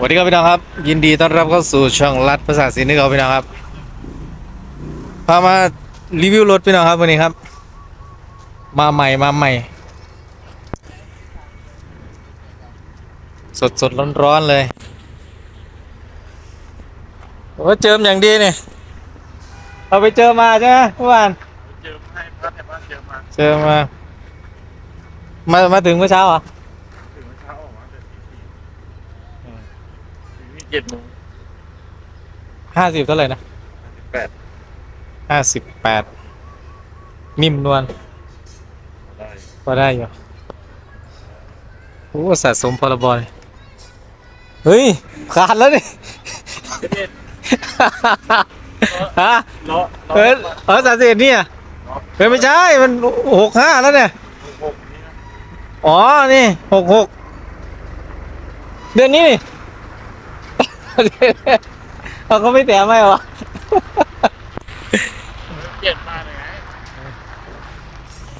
สวัสดีครับพี่น้องครับ ยินดีต้อนรับเข้าสู่ช่องรัฐภาษาศิลป์นี่ครับพี่น้องครับพามารีวิวรถพี่น้องครับวันนี้ครับ มาใหม่มาใหม่ สดสดร้อนร้อนๆเลยโอ้เจิมอย่างดีเนี่ยเอาไปเจอมาใช่ไหมเมื่อวานเจอให้พัดในบ้านเจอมาเจอมา มามาถึงเมื่อเช้าเหรอะ ถึงเช้าออกมาเดือนที่สี่ถึงนี่ เจ็ดโมงห้าสิบเท่าไหร่นะสิบแปดห้าสิบแปดนิ่มนวลได้ก็ได้อยู่โอ้สะสมพรบเลยเฮ้ย ขาดแล้วนี่ฮะเลาะเออเออสามสิบเอ็ดนี่อะเฮ้ยไม่ใช่ มันหกห้าแล้วเนี่ย หกนี่นะอ๋อ นี่หกหกเดือนนี้นี่ เอาเขาไม่แถมให้เหรอเปลี่ยนมาเลยไง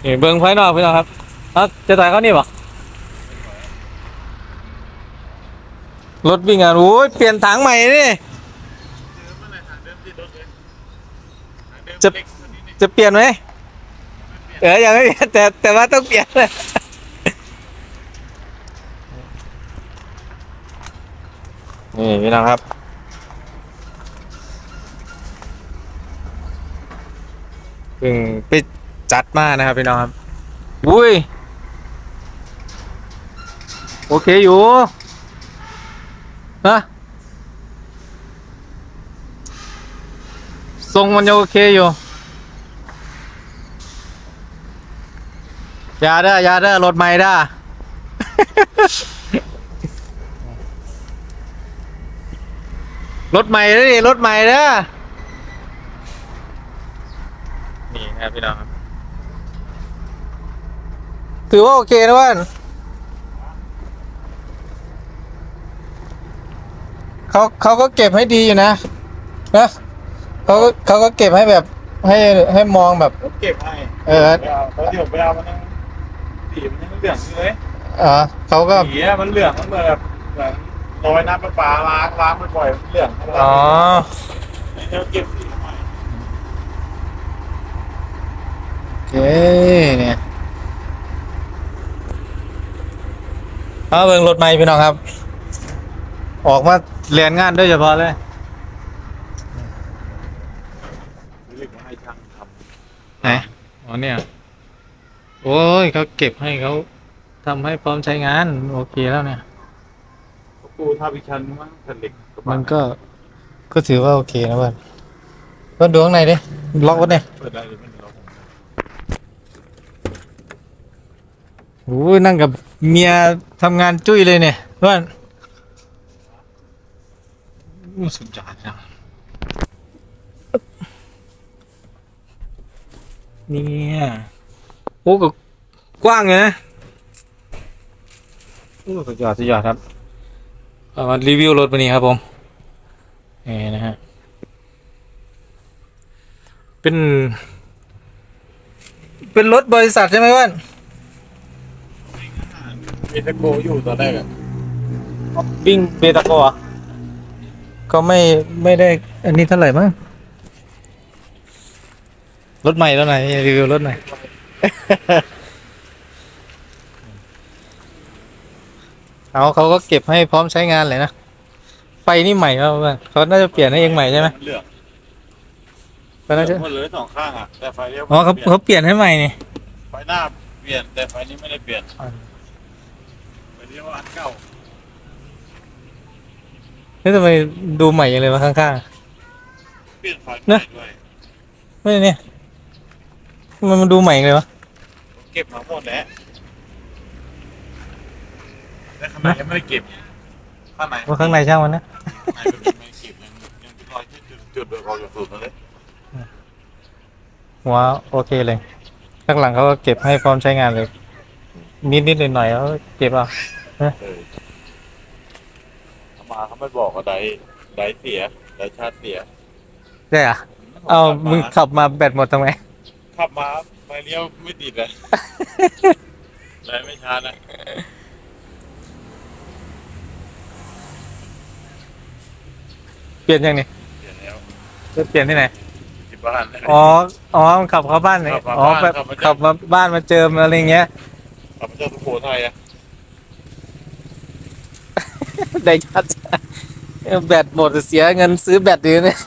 นี่เบิ้งภายนอกพี่น้องครับเอาจะถ่ายเขานี่ปะรถวิ่งอะโอ้ยเปลี่ยนถังใหม่นี่เจอเมื่อไหร่ทางเดิมที่รถเลยทางเดิมจะเล็กกว่านี้เนี่ยจะเปลี่ยนไหมเออยังไม่เปลี่ยนแต่แต่ว่าต้องเปลี่ยนเลย นี่พี่น้องครับเพิ่งไปจัดมานะครับพี่น้องครับอุ้ย โอเคอยู่นะทรงมันยังโอเคอยู่ยาเด้อยาเด้อรถใหม่เด้ รถใหม่เด้อนี่รถใหม่เด้อนี่นะครับพี่น้องครับถือว่าโอเคนะเว่านเขาเขาก็เก็บให้ดีอยู่นะนะเขาก็เขาก็เก็บให้แบบให้ให้มองแบบ เก็บให้เออไปเอาตอนเดี๋ยวไปเอามันยังสีมันยังเหลืองอยู่เลยอ่าเขาก็สีอะมันเหลืองมันเหมือนแบบเหมือน ลอยน้ำประปาล้างล้างบ่อยๆมันเหลืองทั้งหลังอ๋อเดี๋ยวเก็บสีใหม่โอเคเนี่ยเอาเบิ่งรถใหม่พี่น้องครับ ออกมาเรียนงานโดยเฉพาะเลยเรียกว่าให้ช่างทไหนอ๋อเนี่ย โอ้ยเขาเก็บให้เขาทำให้พร้อมใช้งาน โอเคแล้วเนี่ยำ ปูทาพิชันมั้งแผ่นเล็กระบะมันก็ ก็ถือว่าโอเคนะเพื่อนเพื่อนดูข้างในดิล็อกไว้เนี่ยเปิดได้หรือไม่เราผมโอ้ยนั่งกับเมียทำงานจุ้ยเลยเนี่ยเพื่อนอู้สุดยอดจังเนี่ยโอ้ก็กว้างเลยนะโอ้สุดยอดสุดยอดครับ มารีวิวรถวันนี้ครับผมนี่นะฮะ เป็น เป็นรถบริษัทใช่ไหมเพื่อนมีตะโกอยู่ตอนแรกอะวิ่งเบตาโกะก็ไม่ไม่ได้อันนี้เท่าไหร่มั้งรถใหม่แล้วไหนรีวิวรถหน่อย เอาเขาก็เก็บให้พร้อมใช้งานเลยนะ ไฟนี่ใหม่แล้วเพื่อนเขาน่าจะเปลี่ยนให้เองใหม่ใช่ไหมมันเหลืองเขาน่าจะหมดเลยสองข้างอะแต่ไฟเลี้ยวอ๋อเขาปลี่ยนเขาเปลี่ยนให้ใหม่นี่ไฟหน้าเปลี่ยนแต่ไฟนี้ไม่ได้เปลี่ยนไฟเลี้ยวอันเก่านี่ทำไมดูใหม่ยังเลยวะข้างเปลี่ยนไฟนะด้วยๆไม่เนี่ยทำไมมันดูใหม่เลยวะเก็บมาหมดแล้ว แต่ข้างในยังไม่ได้เก็บข้างในว่าข้างในช่างมันนะข้างในมันไม่ได้เก็บยังยังเป็นรอยที่จุดจุดเบอร์กออยู่สุดเลยหัวโอเคเลยข้างหลังเขาก็เก็บให้พร้อมใช้งานเลย นิดนิดหน่อยหน่อยๆเขาเก็บเอาเออเขามาเขาไม่บอกว่าไดไดเสียไดชาร์จเสียได้อะเอามึงขับมาแบตหมดทำไมขับมาไฟเลี้ยวไม่ติดเลยไดไม่ชาร์จนะ เปลี่ยนยังนี่เปลี่ยนแล้วจะเปลี่ยนที่ไหนที่บ้านเลย อ๋ออ๋อมันขับเข้าบ้านเลยขับมาอ๋อบ้านแบบขับมาขับมาบ้านมาเจิมอะไรเงี้ย ขับมาจากสุโขทัยอะได้ชัดแบตหมดเสียเงินซื้อแบตดีเนี่ย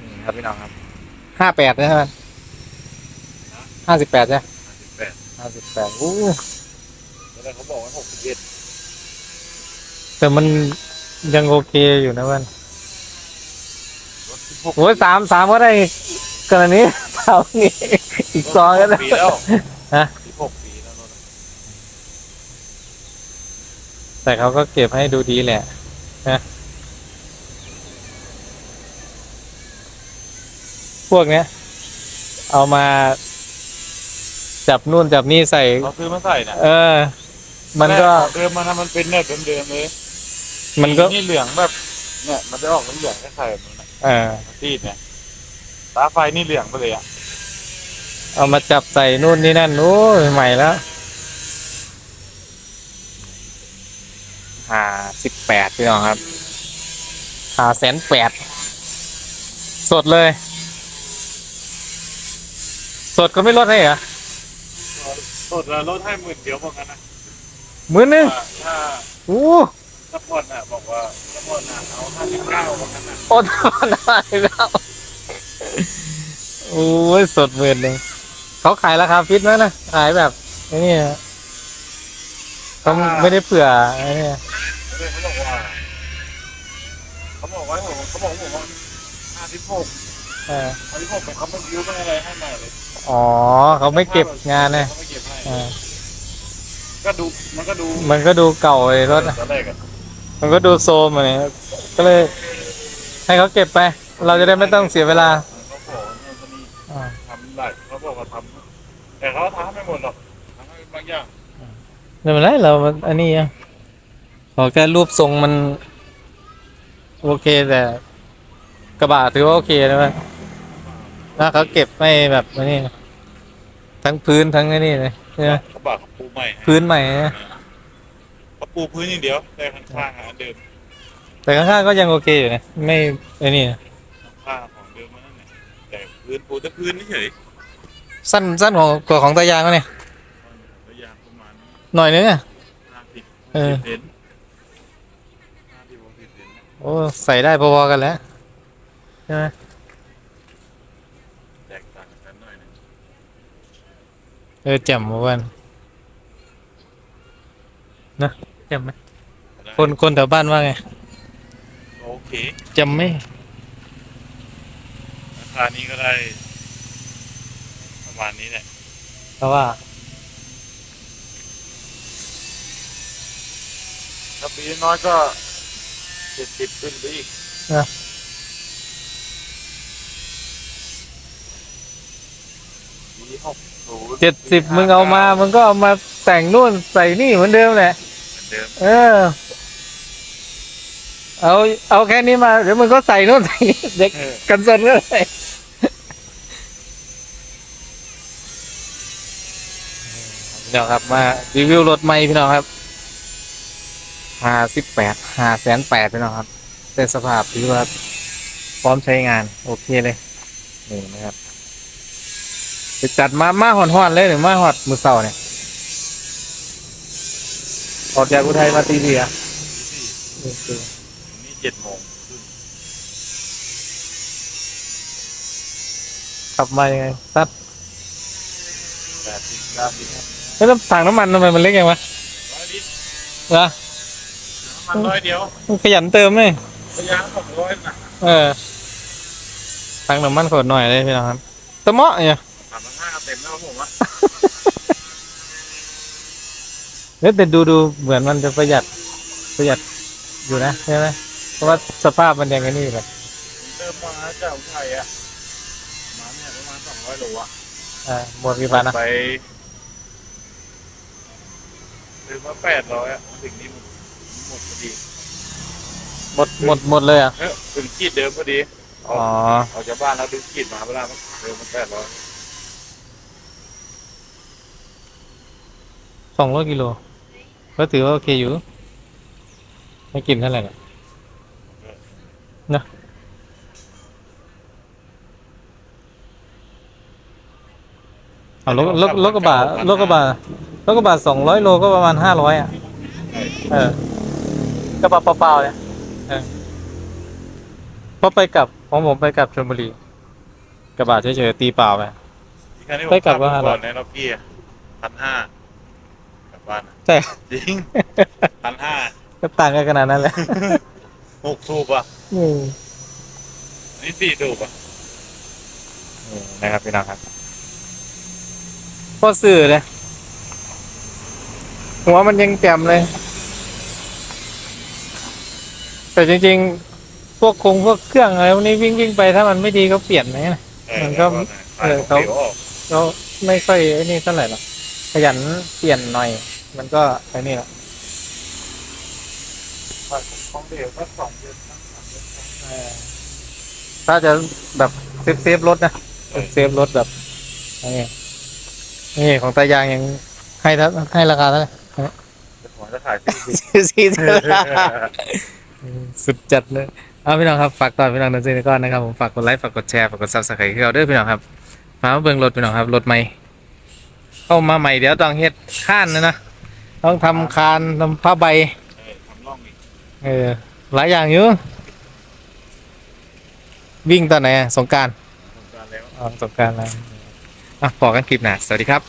นี่ครับพี่น้องครับห้าแปดใช่ไหมห้าสิบแปดใช่สิบแปดห้าสิบแปดโอ้แล้วเขาบอกว่าหกสิบเอ็ดแต่มัน ยังโอเคอยู่นะเพื่อนรถสิบหกโอ้ยสามสามก็ได้กรณีสามนี่อีกสองก็ได้ปีแล้วฮะสิบหกปีแล้วรถอะแต่เขาก็เก็บให้ดูดีแหละนะพวกเนี้ย เอามา จับนู่นจับนี่ใส่เขาซื้อมาใส่นะเออ มันก็แรของเดิมมันนะมันเป็นแบบเดิมๆเลย มันก็นี่เหลืองแบบ เนี่ย มันจะออกเหลืองๆคล้ายๆแบบนี้นะเออตีดเนี่ยตาไฟนี่เหลืองไปเลยอะเอามาจับใส่นู่นนี่นั่นโอ้ยใหม่แล้วหาสิบแปดพี่น้องครับหาแสนแปดสดเลย สดก็ไม่ลดให้เหรอสดแล้วลดให้หมื่นเดียวพวกนั้นนะหมื่นหนึงถ้าอู้ ถ้าผ่อนอะบอกว่าถ้าผ่อนอะเอาห้าสิบเก้าพวกนั้นอะโอ้ทอนได้แล้วโอ้ยสดหมื่นหนึ่งเขาขายราคาฟิตไหมนะขายแบบไอ้นี่นะเขาไม่ได้เผื่อไอ้นี่เลยเขาบอกว่าเขาบอกว่าผมเขาบอกผมว่าห้าสิบหกเออห้าสิบหกเป็นเขาไม่ยิ้วไม่อะไรให้ใหม่เลยอ๋อเขาไม่เก็บงานนะเขาไม่เก็บให้เออก็ดูมันก็ดูมันก็ดูเก่าเลยรถอะ ตอนแรกอะ มันก็ดูโซมอะไรก็เลย ให้เขาเก็บไป เราจะได้ไม่ต้องเสียเวลาเขาบอกว่าเนี่ยคนนี้อ่าทำได้เขาบอกว่าทำแต่เขาทำไม่หมดหรอกทำให้บางอย่างไม่เป็นไรเรามันอันนี้อะขอแค่รูปทรงมัน โอเคแต่กระบะถือว่าโอเคนะมันถ้าเขาเก็บไม่แบบอันนี้ ทั้งพื้นทั้งอันนี้เลยใช่ไหมเขาบอกเขาปูใหม่ให้พื้นใหม่นะเขา ปูพื้นอย่างเดียวแต่ข้างๆอะอันเดิมแต่ข้างๆก็ยังโอเคอยู่นะไม่ไอ้นี่นะข้างๆของเดิมมันนั่นแหละแต่พื้นปูแต่พื้นเฉยสั้นสั้นของกว่าของตายางก็เนี่ยระยะประมาณหน่อยนึงอะ ห้าสิบเออสิบเซนห้าสิบหกสิบเซนนะโอ้ใส่ได้พอๆกันแล้วใช่ไหมแตกต่างกันหน่อยหนึงเออแจ่มเหมือนกันนะ แจ่มไหมคนคนแถวบ้านว่าไง โอเคแจ่มไหมราคานี้ก็ได้ ประมาณนี้แหละเพราะว่าถ้าปีน้อยก็เจ็ดสิบขึ้นไปอีกนะปีหกศูนย์เจ็ดสิบมึงเอามา มึงก็เอามาแต่งนู่นใส่นี่เหมือนเดิมแหละ เหมือนเดิมเออ เอาเอาแค่นี้มาเดี๋ยวมึงก็ใส่นู่นใส่นี่เด็กเออกันสนก็ได้เดี๋ยวครับมารีวิวรถใหม่พี่น้องครับห้าสิบแปดห้าแสนแปดพี่น้องครับแต่สภาพถือว่าพร้อมใช้งาน โอเคเลยนี่นะครับไปจัดมามาหอนๆเลยหรือมาหอดมือเสาเนี่ย ออกจากอุทัยมาตีเดียปีสี่นี่เจ็ดโมงครึ่งขับมายังไงซัดแปดสิบเก้าสิบแล้วถังน้ำมันทำไมมันเล็กยังวะร้อยลิตรเหรอน้ำมันร้อยเดียวมันขยันเติมเลยระยะสองร้อยนะเออถังน้ำมันขวดหน่อยเลยพี่น้องครับตะเมาะเนี่ยสามพันห้าเต็มแล้วผมว่า เฮ้ยแต่ดูดูเหมือนมันจะประหยัดประหยัดอยู่นะใช่ไหมเพราะว่าสภาพมันยังไงนี่แบบเติมมาจากอุทัยอะมาเนี่ยประมาณสองร้อยโลอะอ่าหมดกี่พันนะไปซื้อมาแปดร้อยอะมาถึงนี่หมดหมดพอดี หมดหมดหมดเลยอะเออถึงขีดเดิมพอดีอ๋อออกจากบ้านแล้วดึงขีดมาเวลาเดิมมันแปดร้อยสองร้อยกิโล ก็ถือว่าโอเคอยู่ไม่กินเท่าไหร่หรอกเนอะเอารถรถรถกระบะรถกระบะรถกระบะสองร้อยโลก็ประมาณห้าร้อยอะใช่เออกระบะเปล่าๆเนี่ยเออเพราะไปกลับของผมไปกลับชลบุรีกระบะเฉยๆตีเปล่าไปที่คันนี้ไปกลับว่าผมอะไรก่อนในรอบพี่พันห้ากลั บบ้านอะใช่จริงพันห้าก็ต่างกันขนาดนั้นแหละหกสูบอะอืมอันนี่สี่สูบอะนี่นะครับพี่น้องครับพอสื่อเลยหัวมันยังแจ่มเลย แต่จริง ๆ พวกคงพวกเครื่องอะไรพวกนี้วิ่งวิ่งไปถ้ามันไม่ดีก็เปลี่ยนไหมนะมันก็เออเขาก็ไม่ค่อยไอ้นี่เท่าไหร่หรอกขยันเปลี่ยนหน่อย มันก็ไอ้นี่แหละของเดียวก็สองเดือนครั้งสามเดือนครั้งเออถ้าจะแบบเซฟเซฟรถนะเซฟรถแบบนี่นี่ของตายางยังให้เท่าให้ราคาเท่าไหร่จะขอจะขายที่สี่สิบสุดจัดเลยเอาพี่น้องครับฝากตอนพี่น้องนันซีนก้อนนะครับผมฝากกดไลค์ฝากกดแชร์ฝากกดซับสไครต์ให้เราด้วยพี่น้องครับมาเบิ่งรถพี่น้องครับรถใหม่เข้ามาใหม่เดี๋ยวต้องเฮ็ดข้านนะนะ ต้องทำคานทำผ้าใบเออทำร่องอีกเออหลายอย่างอยู่วิ่งตอนไหนอะสงกรารทำการแล้วอ๋อสงกรารแล้วอะบอกกันคลิปหน้าสวัสดีครับ